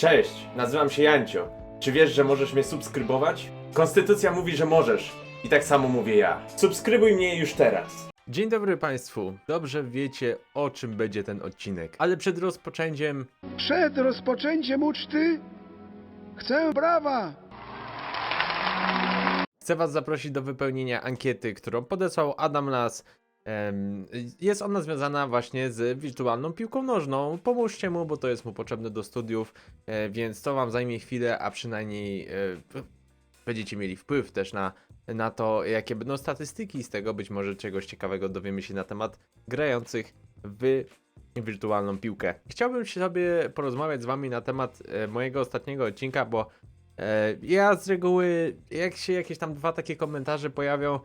Cześć, nazywam się Jancio. Czy wiesz, że możesz mnie subskrybować? Konstytucja mówi, że możesz. I tak samo mówię ja. Subskrybuj mnie już teraz. Dzień dobry Państwu. Dobrze wiecie, o czym będzie ten odcinek. Ale przed rozpoczęciem Przed rozpoczęciem uczty chcę brawa. Chcę Was zaprosić do wypełnienia ankiety, którą podesłał Adam Las. Jest ona związana właśnie z wirtualną piłką nożną. Pomóżcie mu, bo to jest mu potrzebne do studiów, e, więc to Wam zajmie chwilę, a przynajmniej e, będziecie mieli wpływ też na, na to, jakie będą statystyki z tego. Być może czegoś ciekawego dowiemy się na temat grających w wirtualną piłkę. Chciałbym się sobie porozmawiać z Wami na temat e, mojego ostatniego odcinka, bo Ja z reguły, jak się jakieś tam dwa takie komentarze pojawią,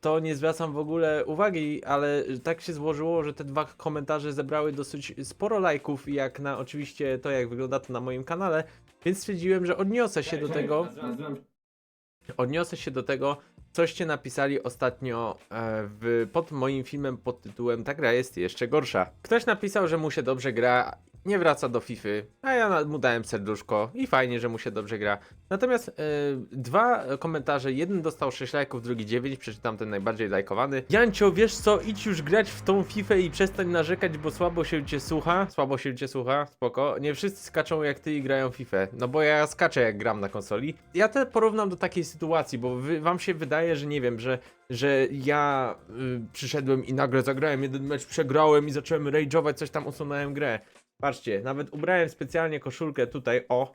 to nie zwracam w ogóle uwagi, ale tak się złożyło, że te dwa komentarze zebrały dosyć sporo lajków, jak na oczywiście to, jak wygląda to na moim kanale, więc stwierdziłem, że odniosę się do tego. Odniosę się do tego, coście napisali ostatnio e, w, pod moim filmem pod tytułem Ta gra jest jeszcze gorsza. Ktoś napisał, że mu się dobrze gra, nie wraca do FIFA, a ja mu dałem serduszko i fajnie, że mu się dobrze gra. Natomiast e, dwa komentarze, jeden dostał 6 lajków, drugi 9, przeczytam ten najbardziej lajkowany. Jancio, wiesz co, idź już grać w tą FIFA i przestań narzekać, bo słabo się cię słucha. Słabo się cię słucha, spoko. Nie wszyscy skaczą jak ty i grają FIFA. No bo ja skaczę jak gram na konsoli. Ja to porównam do takiej sytuacji, bo wy, wam się wydaje, że nie wiem, że, że ja y, przyszedłem i nagle zagrałem jeden mecz, przegrałem i zacząłem rage'ować, coś tam usunąłem grę. Patrzcie, nawet ubrałem specjalnie koszulkę tutaj, o.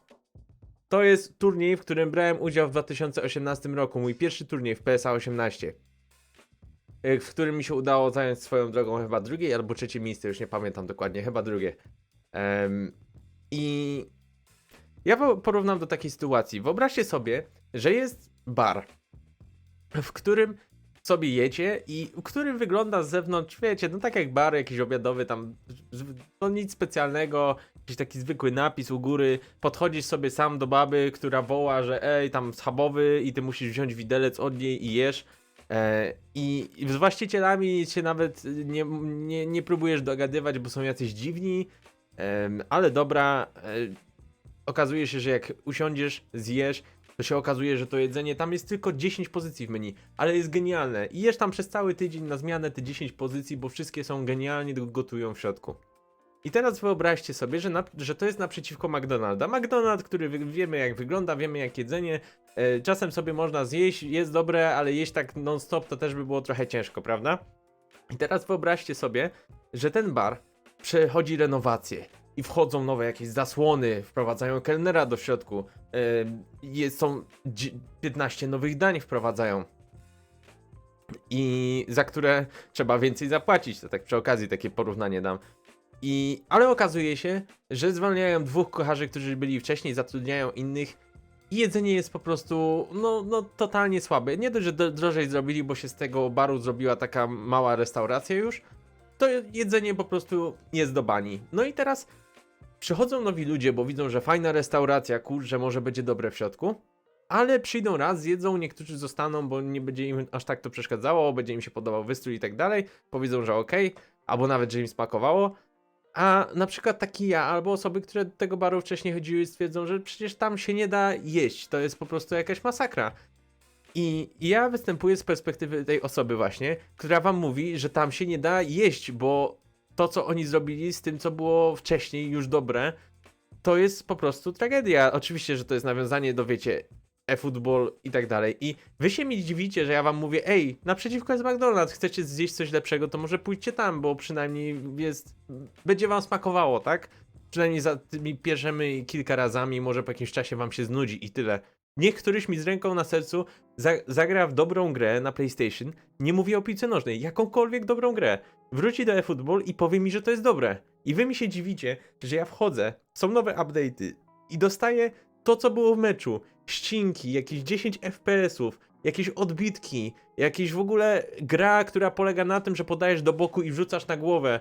To jest turniej, w którym brałem udział w 2018 roku, mój pierwszy turniej w PSA 18. y, W którym mi się udało zająć swoją drogą chyba drugie albo trzecie miejsce, już nie pamiętam dokładnie, chyba drugie. Em, I ja po- porównam do takiej sytuacji. Wyobraźcie sobie, że jest bar, w którym sobie jecie i który wygląda z zewnątrz, wiecie, no tak jak bar jakiś obiadowy, tam no nic specjalnego, jakiś taki zwykły napis u góry, podchodzisz sobie sam do baby, która woła, że ej, tam schabowy i ty musisz wziąć widelec od niej i jesz. E, I, z właścicielami się nawet nie, nie, nie próbujesz dogadywać, bo są jacyś dziwni, ale dobra, e, okazuje się, że jak usiądziesz, zjesz, to się okazuje, że to jedzenie tam jest tylko 10 pozycji w menu, ale jest genialne. I jesz tam przez cały tydzień na zmianę te 10 pozycji, bo wszystkie są genialnie go- gotują w środku. I teraz wyobraźcie sobie, że, na, że to jest naprzeciwko McDonalda. McDonald, który wiemy jak wygląda, wiemy jak jedzenie. E, czasem sobie można zjeść, jest dobre, ale jeść tak non-stop to też by było trochę ciężko, prawda? I teraz wyobraźcie sobie, że ten bar przechodzi renowację i wchodzą nowe jakieś zasłony, wprowadzają kelnera do środku, jest, są dzi- 15 nowych dań wprowadzają. I za które trzeba więcej zapłacić. To tak przy okazji takie porównanie dam. I, ale okazuje się, że zwalniają dwóch kucharzy, którzy byli wcześniej, zatrudniają innych i jedzenie jest po prostu, no, no totalnie słabe. Nie dość, że do- drożej zrobili, bo się z tego baru zrobiła taka mała restauracja już, to jedzenie po prostu jest do bani. No i teraz przychodzą nowi ludzie, bo widzą, że fajna restauracja, kurczę, może będzie dobre w środku, ale przyjdą raz, zjedzą, niektórzy zostaną, bo nie będzie im aż tak to przeszkadzało, będzie im się podobał wystrój i tak dalej, powiedzą, że okej, albo nawet, że im smakowało, a na przykład taki ja, albo osoby, które do tego baru wcześniej chodziły, stwierdzą, że przecież tam się nie da jeść, to jest po prostu jakaś masakra. I ja występuję z perspektywy tej osoby właśnie, która wam mówi, że tam się nie da jeść, bo to, co oni zrobili z tym, co było wcześniej już dobre, to jest po prostu tragedia. Oczywiście, że to jest nawiązanie do, wiecie, e-football i tak dalej. I wy się mi dziwicie, że ja wam mówię, ej, naprzeciwko jest McDonald's, chcecie zjeść coś lepszego, to może pójdźcie tam, bo przynajmniej jest, będzie wam smakowało, tak? Przynajmniej za tymi pierwszymi kilka razami, może po jakimś czasie wam się znudzi i tyle. Niech któryś mi z ręką na sercu za zagra w dobrą grę na PlayStation, nie mówię o piłce nożnej, jakąkolwiek dobrą grę, wróci do eFootball i powie mi, że to jest dobre. I wy mi się dziwicie, że ja wchodzę, są nowe update'y i dostaję to, co było w meczu. Ścinki, jakieś 10 FPS-ów, jakieś odbitki, jakieś w ogóle gra, która polega na tym, że podajesz do boku i wrzucasz na głowę.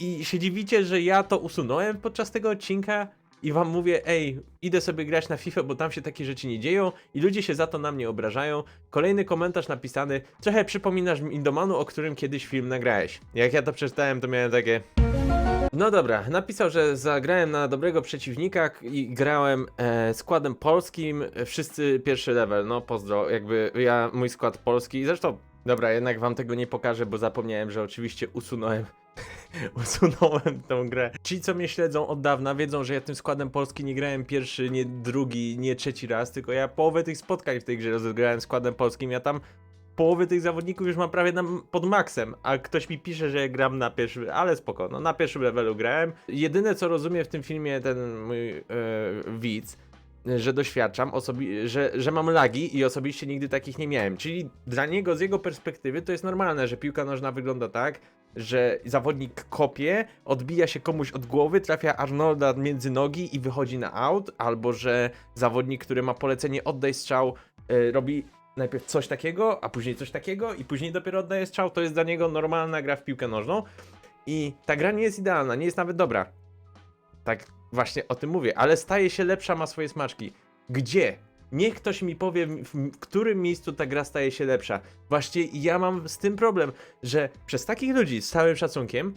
I się dziwicie, że ja to usunąłem podczas tego odcinka i wam mówię, ej, idę sobie grać na FIFA, bo tam się takie rzeczy nie dzieją i ludzie się za to na mnie obrażają. Kolejny komentarz napisany, trochę przypominasz mi Indomanu, o którym kiedyś film nagrałeś. Jak ja to przeczytałem, to miałem takie... No dobra, napisał, że zagrałem na dobrego przeciwnika i grałem e, składem polskim, e, wszyscy pierwszy level, no pozdro, jakby ja, mój skład polski, zresztą, dobra, jednak wam tego nie pokażę, bo zapomniałem, że oczywiście usunąłem, usunąłem tą grę. Ci, co mnie śledzą od dawna, wiedzą, że ja tym składem polski nie grałem pierwszy, nie drugi, nie trzeci raz, tylko ja połowę tych spotkań w tej grze rozegrałem składem polskim, ja tam połowy tych zawodników już mam prawie na, pod maksem, a ktoś mi pisze, że gram na pierwszym, ale spoko, no na pierwszym levelu grałem. Jedyne co rozumie w tym filmie ten mój e, widz, że doświadczam, osobi- że, że mam lagi i osobiście nigdy takich nie miałem. Czyli dla niego, z jego perspektywy, to jest normalne, że piłka nożna wygląda tak, że zawodnik kopie, odbija się komuś od głowy, trafia Arnolda między nogi i wychodzi na out, albo że zawodnik, który ma polecenie oddaj strzał, e, robi najpierw coś takiego, a później coś takiego i później dopiero oddaje strzał, to jest dla niego normalna gra w piłkę nożną. I ta gra nie jest idealna, nie jest nawet dobra. Tak właśnie o tym mówię, ale staje się lepsza, ma swoje smaczki. Gdzie? Niech ktoś mi powie, w którym miejscu ta gra staje się lepsza. Właśnie ja mam z tym problem, że przez takich ludzi z całym szacunkiem,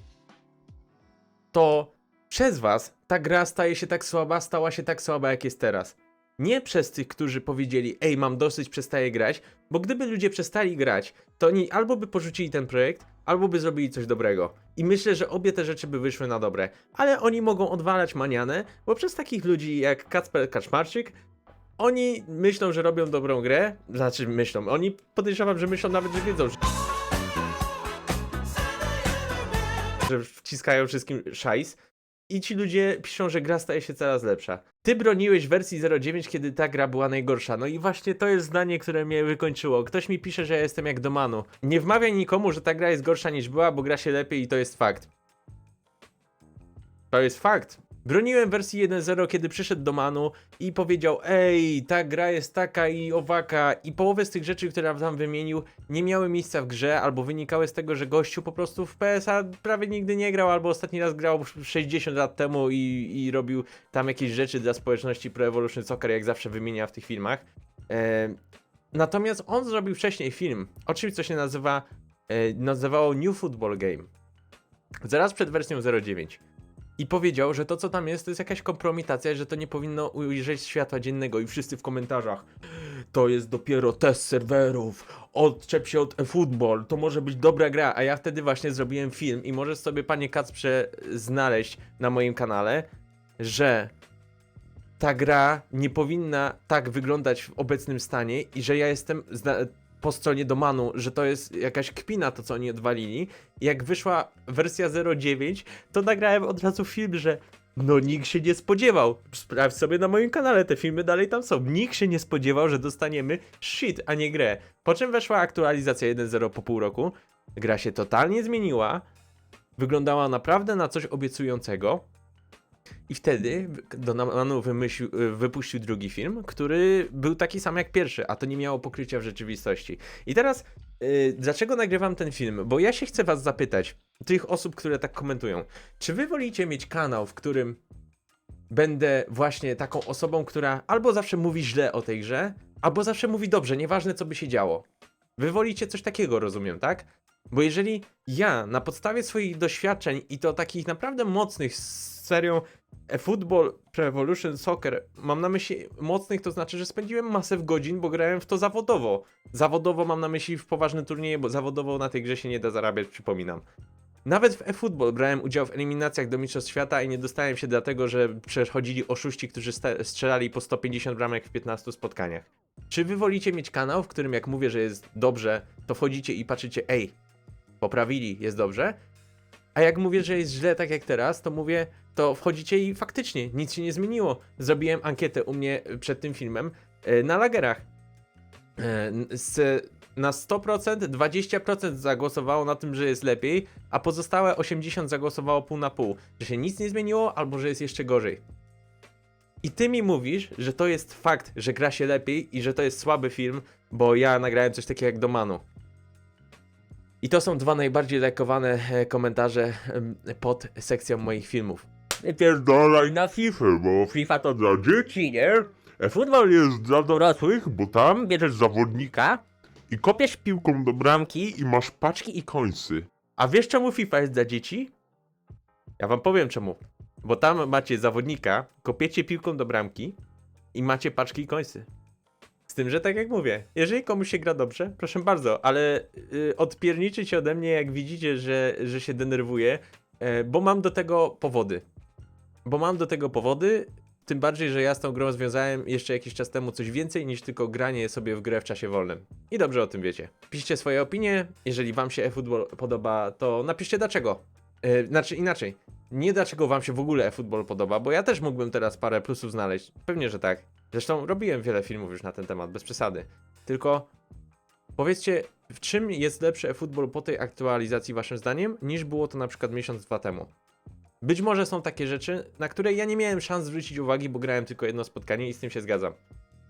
to przez was ta gra staje się tak słaba, stała się tak słaba, jak jest teraz. Nie przez tych, którzy powiedzieli, ej, mam dosyć, przestaję grać, bo gdyby ludzie przestali grać, to oni albo by porzucili ten projekt, albo by zrobili coś dobrego. I myślę, że obie te rzeczy by wyszły na dobre. Ale oni mogą odwalać manianę, bo przez takich ludzi jak Kacper Kaczmarczyk, oni myślą, że robią dobrą grę, znaczy myślą, oni podejrzewam, że myślą nawet, że wiedzą, że że wciskają wszystkim szajs. I ci ludzie piszą, że gra staje się coraz lepsza. Ty broniłeś wersji 09, kiedy ta gra była najgorsza. No i właśnie to jest zdanie, które mnie wykończyło. Ktoś mi pisze, że ja jestem jak do Manu. Nie wmawiaj nikomu, że ta gra jest gorsza niż była, bo gra się lepiej i to jest fakt. To jest fakt. Broniłem wersji 1.0, kiedy przyszedł do Manu i powiedział: Ej, ta gra jest taka i owaka. I połowę z tych rzeczy, które tam wymienił, nie miały miejsca w grze, albo wynikały z tego, że gościu po prostu w PSA prawie nigdy nie grał, albo ostatni raz grał 60 lat temu i, i robił tam jakieś rzeczy dla społeczności Pro Evolution Soccer, jak zawsze wymienia w tych filmach. E, natomiast on zrobił wcześniej film o czymś, co się nazywa, e, nazywało New Football Game. Zaraz przed wersją 09. I powiedział, że to co tam jest, to jest jakaś kompromitacja, że to nie powinno ujrzeć światła dziennego. I wszyscy w komentarzach to jest dopiero test serwerów, odczep się od eFootball, to może być dobra gra, a ja wtedy właśnie zrobiłem film i możesz sobie panie Kacprze znaleźć na moim kanale, że ta gra nie powinna tak wyglądać w obecnym stanie i że ja jestem po stronie Domanu, że to jest jakaś kpina to co oni odwalili. Jak wyszła wersja 09, to nagrałem od razu film, że no nikt się nie spodziewał. Sprawdź sobie na moim kanale, te filmy dalej tam są. Nikt się nie spodziewał, że dostaniemy shit, a nie grę. Po czym weszła aktualizacja 1.0 po pół roku. Gra się totalnie zmieniła. Wyglądała naprawdę na coś obiecującego. I wtedy Donanu wymyślił, wypuścił drugi film, który był taki sam jak pierwszy, a to nie miało pokrycia w rzeczywistości. I teraz, y, dlaczego nagrywam ten film? Bo ja się chcę was zapytać, tych osób, które tak komentują, czy wy wolicie mieć kanał, w którym będę właśnie taką osobą, która albo zawsze mówi źle o tej grze, albo zawsze mówi dobrze, nieważne co by się działo. Wy wolicie coś takiego, rozumiem, tak? Bo jeżeli ja na podstawie swoich doświadczeń i to takich naprawdę mocnych z serią eFootball Pro Evolution Soccer, mam na myśli mocnych, to znaczy, że spędziłem masę w godzin, bo grałem w to zawodowo. Zawodowo mam na myśli w poważne turnieje, bo zawodowo na tej grze się nie da zarabiać, przypominam. Nawet w eFootball brałem udział w eliminacjach do Mistrzostw Świata i nie dostałem się dlatego, że przechodzili oszuści, którzy strzelali po 150 bramek w 15 spotkaniach. Czy wy wolicie mieć kanał, w którym jak mówię, że jest dobrze, to wchodzicie i patrzycie, ej, poprawili, jest dobrze? A jak mówię, że jest źle, tak jak teraz, to mówię, to wchodzicie i faktycznie nic się nie zmieniło. Zrobiłem ankietę u mnie przed tym filmem e, na lagerach. E, Z, na 100% 20% zagłosowało na tym, że jest lepiej, a pozostałe 80% zagłosowało pół na pół, że się nic nie zmieniło albo że jest jeszcze gorzej. I ty mi mówisz, że to jest fakt, że gra się lepiej i że to jest słaby film, bo ja nagrałem coś takiego jak Domanu. I to są dwa najbardziej lajkowane e, komentarze pod sekcją moich filmów. Nie pierdolaj na FIFA, bo FIFA to dla dzieci, nie? A futbol jest dla dorosłych, bo tam bierzesz zawodnika i kopiesz piłką do bramki i masz paczki i końcy. A wiesz czemu FIFA jest dla dzieci? Ja wam powiem czemu. Bo tam macie zawodnika, kopiecie piłką do bramki i macie paczki i końcy. Z tym, że tak jak mówię, jeżeli komuś się gra dobrze, proszę bardzo, ale yy, odpierniczyć ode mnie, jak widzicie, że, że się denerwuję, e, bo mam do tego powody. Bo mam do tego powody, tym bardziej, że ja z tą grą związałem jeszcze jakiś czas temu coś więcej niż tylko granie sobie w grę w czasie wolnym. I dobrze o tym wiecie. Piszcie swoje opinie, jeżeli wam się eFootball podoba, to napiszcie dlaczego. Yy, znaczy inaczej, nie dlaczego wam się w ogóle eFootball podoba, bo ja też mógłbym teraz parę plusów znaleźć. Pewnie, że tak. Zresztą robiłem wiele filmów już na ten temat, bez przesady. Tylko powiedzcie, w czym jest lepszy eFootball po tej aktualizacji waszym zdaniem, niż było to na przykład miesiąc, dwa temu. Być może są takie rzeczy, na które ja nie miałem szans zwrócić uwagi, bo grałem tylko jedno spotkanie i z tym się zgadzam.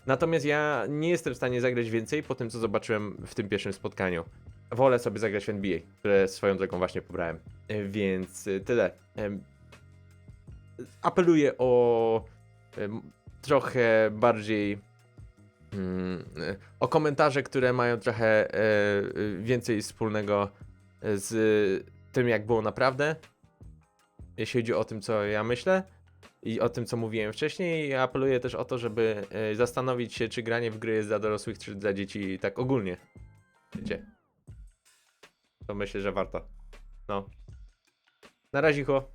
Natomiast ja nie jestem w stanie zagrać więcej po tym, co zobaczyłem w tym pierwszym spotkaniu. Wolę sobie zagrać w NBA, które swoją drogą właśnie pobrałem. E, Więc e, tyle. Apeluję o trochę bardziej mm, e, o komentarze, które mają trochę więcej wspólnego z tym, jak było naprawdę. Jeśli chodzi o tym, co ja myślę i o tym, co mówiłem wcześniej, ja apeluję też o to, żeby zastanowić się, czy granie w gry jest dla dorosłych, czy dla dzieci tak ogólnie. Wiecie. To myślę, że warto. No. Na razie, ho.